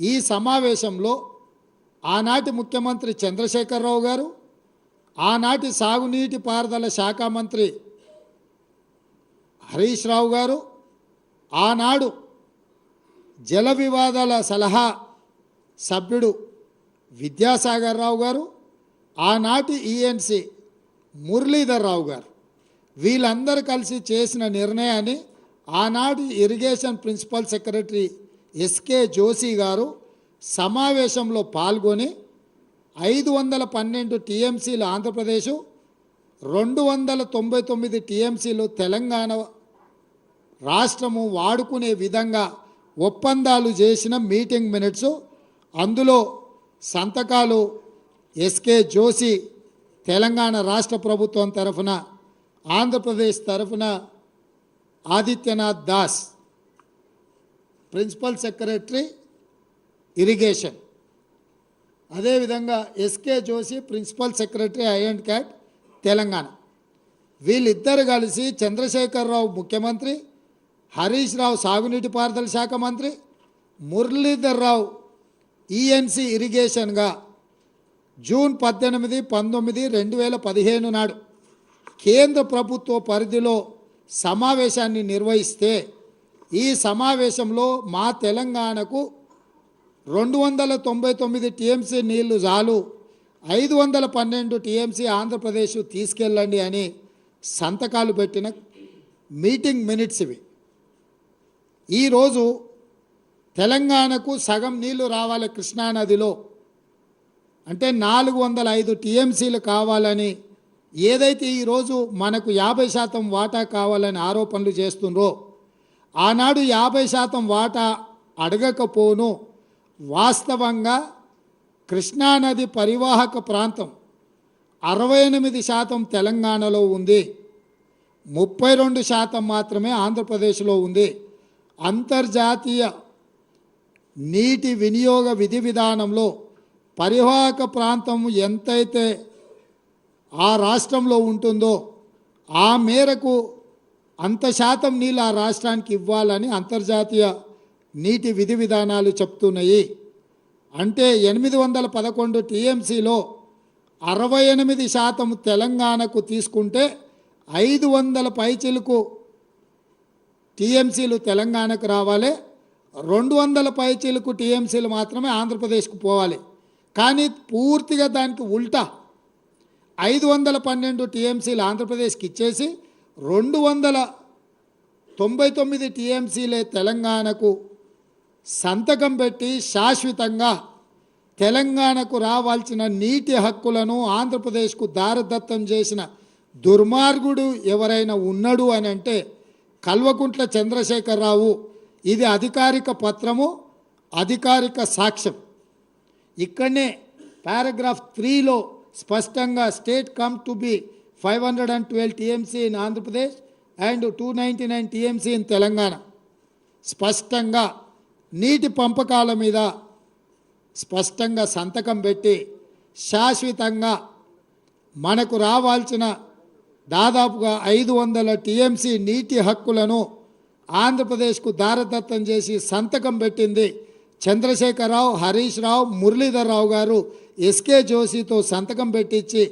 ఈ సమావేశంలో ఆనాటి ముఖ్యమంత్రి చంద్రశేఖరరావు గారు ఆనాటి సాగునీటి పారుదల శాఖ మంత్రి హరీష్ రావు గారు ఆనాడు జల వివాదాల సలహా సభ్యుడు విద్యాసాగర్ రావు గారు ఆనాటి ఈఎన్సి మురళీధర్ రావు గారు. వీళ్ళందరూ కలిసి చేసిన నిర్ణయాన్ని ఆనాటి irrigation principal secretary SK Joshi గారు సమావేశంలో పాల్గొని ఐదు వందల పన్నెండు టీఎంసీలు ఆంధ్రప్రదేశ్ రెండు వందల తొంభై తొమ్మిది టీఎంసీలు తెలంగాణ రాష్ట్రము వాడుకునే విధంగా ఒప్పందాలు చేసిన మీటింగ్ మినిట్స్. అందులో సంతకాలు ఎస్కే జోషి తెలంగాణ రాష్ట్ర ప్రభుత్వం తరఫున ఆంధ్రప్రదేశ్ తరఫున Adityanath Das principal secretary irrigation. అదేవిధంగా SK Joshi principal secretary I and CAD Telangana. వీళ్ళిద్దరు కలిసి చంద్రశేఖరరావు ముఖ్యమంత్రి హరీష్ రావు సాగునీటి పారుదల శాఖ మంత్రి మురళీధర్ రావు ఈఎన్సి ఇరిగేషన్గా జూన్ పద్దెనిమిది పంతొమ్మిది రెండు వేల పదిహేను నాడు కేంద్ర ప్రభుత్వ పరిధిలో సమావేశాన్ని నిర్వహిస్తే ఈ సమావేశంలో మా తెలంగాణకు రెండు వందల తొంభై తొమ్మిది టీఎంసీ నీళ్ళు చాలు ఐదు వందల పన్నెండు టీఎంసీ ఆంధ్రప్రదేశ్ తీసుకెళ్ళండి అని సంతకాలు పెట్టిన మీటింగ్ మినిట్స్ ఇవి. ఈరోజు తెలంగాణకు సగం నీళ్ళు రావాలి కృష్ణానదిలో అంటే నాలుగు వందల ఐదు టీఎంసీలు కావాలని ఏదైతే ఈరోజు మనకు యాభై శాతం వాటా కావాలని ఆరోపణలు చేస్తుండ్రో ఆనాడు యాభై శాతం వాటా అడగకపోను. వాస్తవంగా కృష్ణానది పరివాహక ప్రాంతం అరవై ఎనిమిది శాతం తెలంగాణలో ఉంది. ముప్పై రెండు శాతం మాత్రమే ఆంధ్రప్రదేశ్లో ఉంది. అంతర్జాతీయ నీటి వినియోగ విధి విధానంలో పరివాహక ప్రాంతం ఎంతైతే ఆ రాష్ట్రంలో ఉంటుందో ఆ మేరకు అంత శాతం నీళ్ళు ఆ రాష్ట్రానికి ఇవ్వాలని అంతర్జాతీయ నీటి విధి విధానాలు చెప్తున్నాయి. అంటే ఎనిమిది వందల పదకొండు టీఎంసీలో అరవై ఎనిమిది శాతం తెలంగాణకు తీసుకుంటే ఐదు వందల పైచీలకు టీఎంసీలు తెలంగాణకు రావాలి. రెండు వందల పైచీలకు టీఎంసీలు మాత్రమే ఆంధ్రప్రదేశ్కు పోవాలి. కానీ పూర్తిగా దానికి ఉల్టా ఐదు వందల పన్నెండు టీఎంసీలు ఆంధ్రప్రదేశ్కి ఇచ్చేసి రెండు వందల తొంభై తొమ్మిది టీఎంసీలే తెలంగాణకు సంతకం పెట్టి శాశ్వతంగా తెలంగాణకు రావాల్సిన నీటి హక్కులను ఆంధ్రప్రదేశ్కు దారదత్తం చేసిన దుర్మార్గుడు ఎవరైనా ఉన్నాడు అని అంటే కల్వకుంట్ల చంద్రశేఖరరావు. ఇది అధికారిక పత్రము అధికారిక సాక్ష్యం. ఇక్కడనే పారాగ్రాఫ్ త్రీలో స్పష్టంగా state come to be five hundred and twelve TMC in Andhra Pradesh and two ninety nine TMC in Telangana స్పష్టంగా నీటి పంపకాల మీద స్పష్టంగా సంతకం పెట్టి శాశ్వతంగా మనకు రావాల్సిన దాదాపుగా ఐదు వందల టీఎంసీ నీటి హక్కులను ఆంధ్రప్రదేశ్కు దారదత్తం చేసి సంతకం పెట్టింది చంద్రశేఖరరావు హరీష్ రావు మురళీధర్ రావు గారు ఎస్కే జోషితో సంతకం పెట్టించి